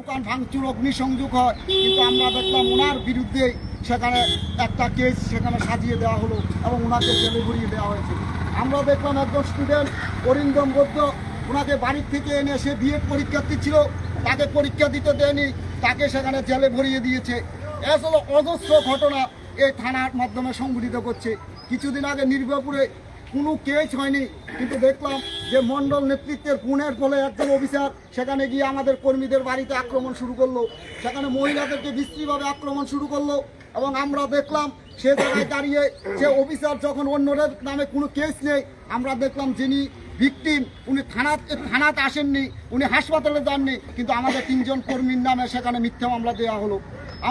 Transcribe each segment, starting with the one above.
দোকান ভাঙচুর, অগ্নিসংযোগ হয়। কিন্তু আমরা দেখলাম ওনার বিরুদ্ধে সেখানে একটা কেস সেখানে সাজিয়ে দেওয়া হলো এবং ওনাকে জেলে ভরিয়ে দেওয়া হয়েছে। আমরা দেখলাম একজন স্টুডেন্ট অরিন্দম বৈদ্য, ওনাকে বাড়ির থেকে এনে সে বিএড পরীক্ষার্থী ছিল, তাকে পরীক্ষা দিতে দেয়নি, তাকে সেখানে জেলে ভরিয়ে দিয়েছে। আসলে অজস্র ঘটনা এই থানার মাধ্যমে সংঘটিত করছে। কিছুদিন আগে নির্ভয়পুরে কোনো কেস হয়নি। কিন্তু দেখলাম যে মন্ডল নেতৃত্বের গুণের ফলে একজন অফিসার সেখানে গিয়ে আমাদের কর্মীদের বাড়িতে আক্রমণ শুরু করল। সেখানে মহিলাদেরকে বিশ্রীভাবে আক্রমণ শুরু করল এবং আমরা দেখলাম সে জায়গায় দাঁড়িয়ে সে অফিসার যখন অন্যদের নামে কোনো কেস নেই, আমরা দেখলাম যিনি ভিকটিম উনি থানা থানাতে আসেননি, উনি হাসপাতালে যাননি, কিন্তু আমাদের তিনজন কর্মীর নামে সেখানে মিথ্যা মামলা দেওয়া হলো।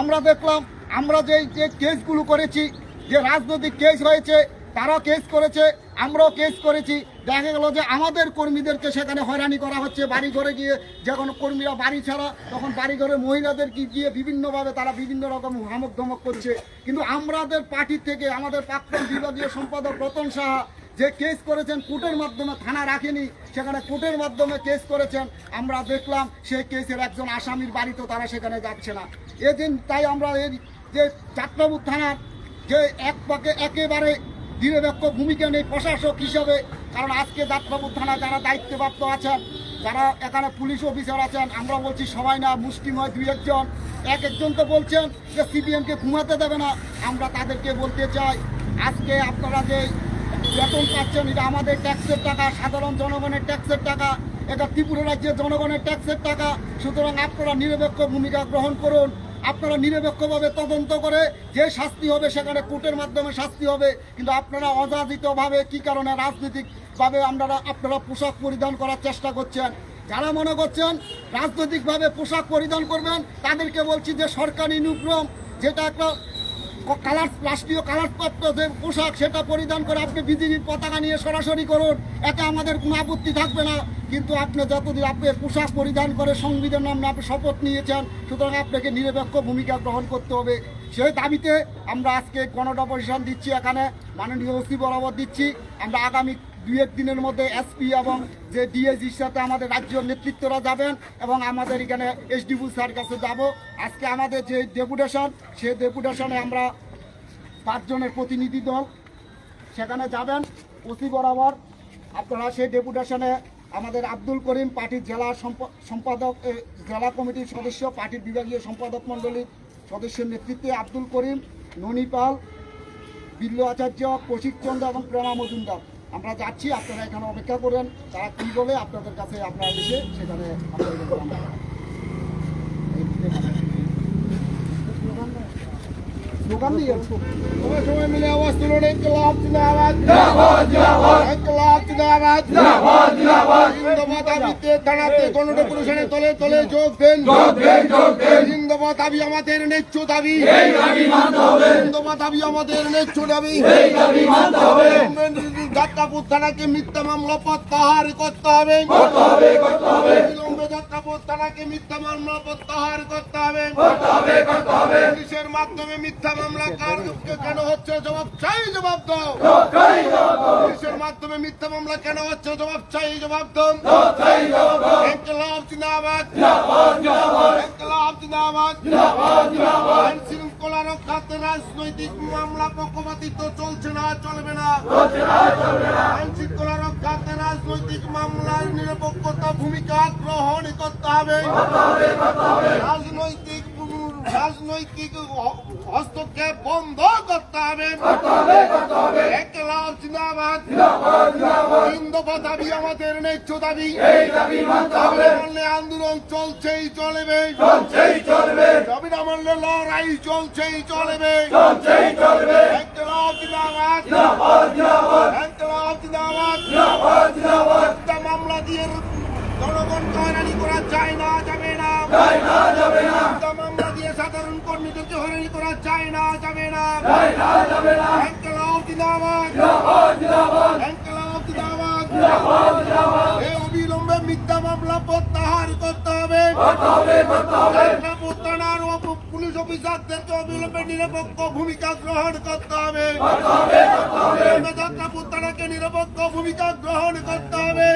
আমরা দেখলাম, আমরা যে যে কেসগুলো করেছি, যে রাজনৈতিক কেস হয়েছে তারাও কেস করেছে, আমরাও কেস করেছি। দেখা গেল যে আমাদের কর্মীদেরকে সেখানে হয়রানি করা হচ্ছে বাড়ি ঘরে গিয়ে যখন কর্মীরা বাড়ি ছাড়া, তখন বাড়ি ঘরে মহিলাদেরকে গিয়ে বিভিন্নভাবে তারা বিভিন্ন রকম হামক ধমক করছে। কিন্তু আমাদের পার্টি থেকে আমাদের প্রাক্তন বিভাগীয় সম্পাদক রতন সাহা যে কেস করেছেন, কোর্টের মাধ্যমে থানা রাখেনি, সেখানে কোর্টের মাধ্যমে কেস করেছেন। আমরা দেখলাম সেই কেসের একজন আসামির বাড়িতেও তারা সেখানে যাচ্ছে না। এদিন তাই আমরা এই যে চাট্টাবুর থানার যে এক পাকে একেবারে নিরপেক্ষ ভূমিকা নেই প্রশাসক হিসাবে, কারণ আজকে যাত্রাপুর থানা যারা দায়িত্বপ্রাপ্ত আছেন, যারা এখানে পুলিশ অফিসার আছেন আমরা বলছি সবাই না মুষ্টিময় দুই একজন। এক একজন তো বলছেন যে সিপিএমকে ঘুমাতে দেবে না, আমরা তাদেরকে বলতে চাই, আজকে আপনারা যে বেতন পাচ্ছেন, এটা আমাদের ট্যাক্সের টাকা, সাধারণ জনগণের ট্যাক্সের টাকা, এটা ত্রিপুরা রাজ্যের জনগণের ট্যাক্সের টাকা, সুতরাং আপনারা নিরপেক্ষ ভূমিকা গ্রহণ করুন। আপনারা নিরপেক্ষভাবে তদন্ত করে যে শাস্তি হবে সেখানে কোর্টের মাধ্যমে শাস্তি হবে। কিন্তু আপনারা অযাচিতভাবে কি কারণে রাজনৈতিকভাবে আপনারা আপনারা পোশাক পরিধান করার চেষ্টা করছেন? যারা মনে করছেন রাজনৈতিকভাবে পোশাক পরিধান করবেন, তাদেরকে বলছি যে সরকারি নিউক্রম যেটা একটা কালার, রাষ্ট্রীয় কালার প্রাপ্ত যে পোশাক সেটা পরিধান করে আপনি বিজেপির পতাকা নিয়ে সরাসরি করুন। এতে আমাদের কোনো আপত্তি থাকবে না। কিন্তু আপনি যতদিন আপনি পোশাক পরিধান করে সংবিধান নামে আপনি শপথ নিয়েছেন, সুতরাং আপনাকে নিরপেক্ষ ভূমিকা গ্রহণ করতে হবে। সেই দাবিতে আমরা আজকে গণডপোজিশন দিচ্ছি এখানে, মাননীয় ওসি বরাবর দিচ্ছি। আমরা আগামী দুই এক দিনের মধ্যে এসপি এবং যে ডিএসির সাথে আমাদের রাজ্য নেতৃত্বরা যাবেন এবং আমাদের এখানে এসডিবু স্যার কাছে যাব। আজকে আমাদের যে ডেপুটেশন সেই ডেপুটেশনে আমরা পাঁচজনের প্রতিনিধি দল সেখানে যাবেন। ওসি বরাবর আপনারা সেই ডেপুটেশনে আমাদের আব্দুল করিম পার্টির জেলা সম্পাদক জেলা কমিটির সদস্য, পার্টির বিভাগীয় সম্পাদক মণ্ডলীর সদস্যের নেতৃত্বে আব্দুল করিম ননিপাল বিল্লু আচার্য কৌশিক চন্দ্র এবং প্রেমা মজুমদার। আমরা যাচ্ছি আপনারা এখানে অপেক্ষা করেন তারা কী বলে আপনাদের কাছে আপনারা এসে সেখানে স্লোগান দিয়ে সবাই সবাই মিলে আওয়াজ তুলুন ইনকলাব জিন্দাবাদ ইনকলাব জিন্দাবাদ জিন্দাবাদ। দাবিতে দাঁড়াতে গণডেপুটেশনের তলে তলে যোগ দেন। জিন্দাবাদ দাবি আমাদের ন্যায্য দাবি। জিন্দাবাদ দাবি আমাদের ন্যায্য দাবি। যাত্রাপুর থানাকে মিথ্যা মামলা প্রত্যাহার করতে হবে। বিলম্বে যাত্রাপুর থানাকে মিথ্যা মামলা প্রত্যাহার করতে হবে। পুলিশের মাধ্যমে মিথ্যা মামলা কার কেন হচ্ছে? জবাব চাই, জবাব দাও। পুলিশের মাধ্যমে মিথ্যা মামলা কেন হচ্ছে? জবাব চাই, জবাব দাও। ইনকলাব জিন্দাবাদ। ইনকলাব জিন্দাবাদ। রাজনৈতিক মামলা পক্ষপাতিত্ব চলছে না, চলবে না। আইন শৃঙ্খলা রক্ষার্থে রাজনৈতিক মামলার নিরপেক্ষতা ভূমিকা গ্রহণ করতে হবে। রাজনৈতিক রাজনৈতিক হস্তক্ষেপ বন্ধ করতে হবে। একলাভ জিন্দাবাদ। তিন দফা দাবি আমাদের ন্যায্য দাবি। মানলে আন্দোলন চলছেই চলবে। দাবি না মানলে লড়াই চলছেই চলবে। একলাভ জিন্দাবাদ। জিন্দাবাদ মামলা দিয়ে জনগণকে হয়রানি করা যায় না যাবে না। অবিলম্বে মিথ্যা মামলা প্রত্যাহার করতে হবে থানার ও পুলিশ অফিসারদেরকে অবিলম্বে নিরপেক্ষ ভূমিকা গ্রহণ করতে হবে নিরপেক্ষ ভূমিকা গ্রহণ করতে হবে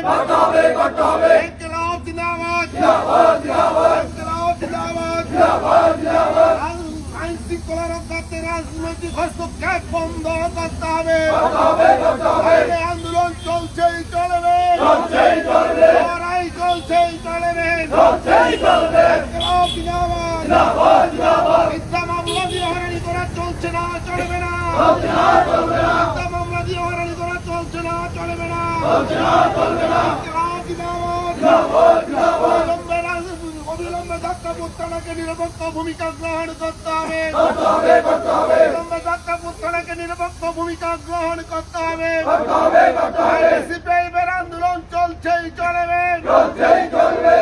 রাজনৈতিক হস্তক্ষেপ বন্ধ করতে হবে। আন্দোলন চলছেই চলবে। লড়াই চলছেই চলবে। মিথ্যা মামলা দিয়ে হয়রানি করা চলছে না চলবে না। মিথ্যা মামলা দিয়ে হয়রানি করা চলছে না চলবে না। প্রত্যানাকে নিরপেক্ষ ভূমিকা গ্রহণ করতে হবে। অবিলম্বে ধাক্কা নিরপেক্ষ ভূমিকা গ্রহণ করতে হবে। আন্দোলন চলছেই চলবে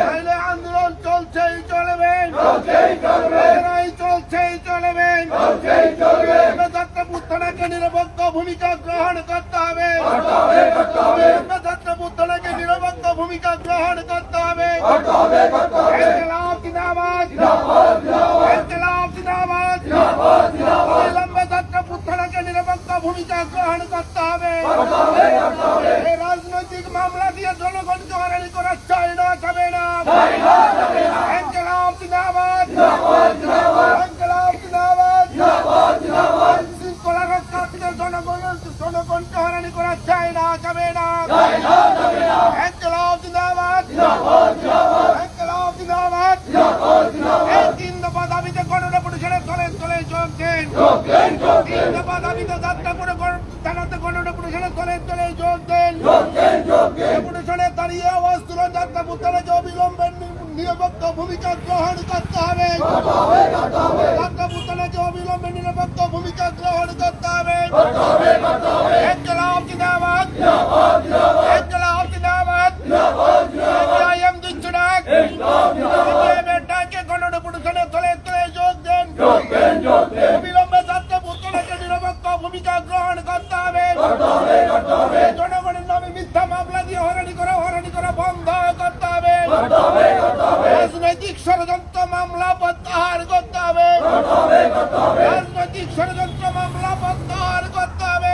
তাইলে আন্দোলন চলছেই চলবে লড়াই চলছেই চলবে ছাত্র পুত্তনাকে নিরপেক্ষ ভূমিকা গ্রহণ করতে হবে ছাত্র পুত্তনাকে নিরপেক্ষ ভূমিকা গ্রহণ করতে হবে ইনকলাব জিন্দাবাদ ইনকলাব জিন্দাবাদ অবিলম্বে ছাত্র পুত্তনাকে নিরপেক্ষ ভূমিকা গ্রহণ করতে হবে এই রাজনৈতিক মামলা দিয়ে জনগণকে হয়রানি করা চাই না যাবে না ইনকলাব জিন্দাবাদ ইনকলাব জিন্দাবাদ আইন শৃঙ্খলা রক্ষার্থীদের জনগণের জনগণকে হয়রানি করা চাই না। যাবে না ইনকলাব তিন দফা দাবিতে গণনা পরিষদের যোগ দিন তিন দফা দাবিতে যাত্রা করে চলে চলে যোগ দিন দাঁড়িয়ে আওয়াজ তুলে যাত্রা পুত্তরাকে অবিলম্বে নি- নিরপেক্ষ ভূমিকা গ্রহণ হবে। যাত্রা পুত্তরাকে অবিলম্বে নিরপেক্ষ ভূমিকা গ্রহণ করতে হবে। ভূমিকা গ্রহণ করতে হবে। জনগণের নামে মিথ্যা মামলা দিয়ে হরানি করা হরানি করা বন্ধ করতে হবে। রাজনৈতিক ষড়যন্ত্র মামলা প্রত্যাহার করতে হবে। রাজনৈতিক ষড়যন্ত্র মামলা প্রত্যাহার করতে হবে।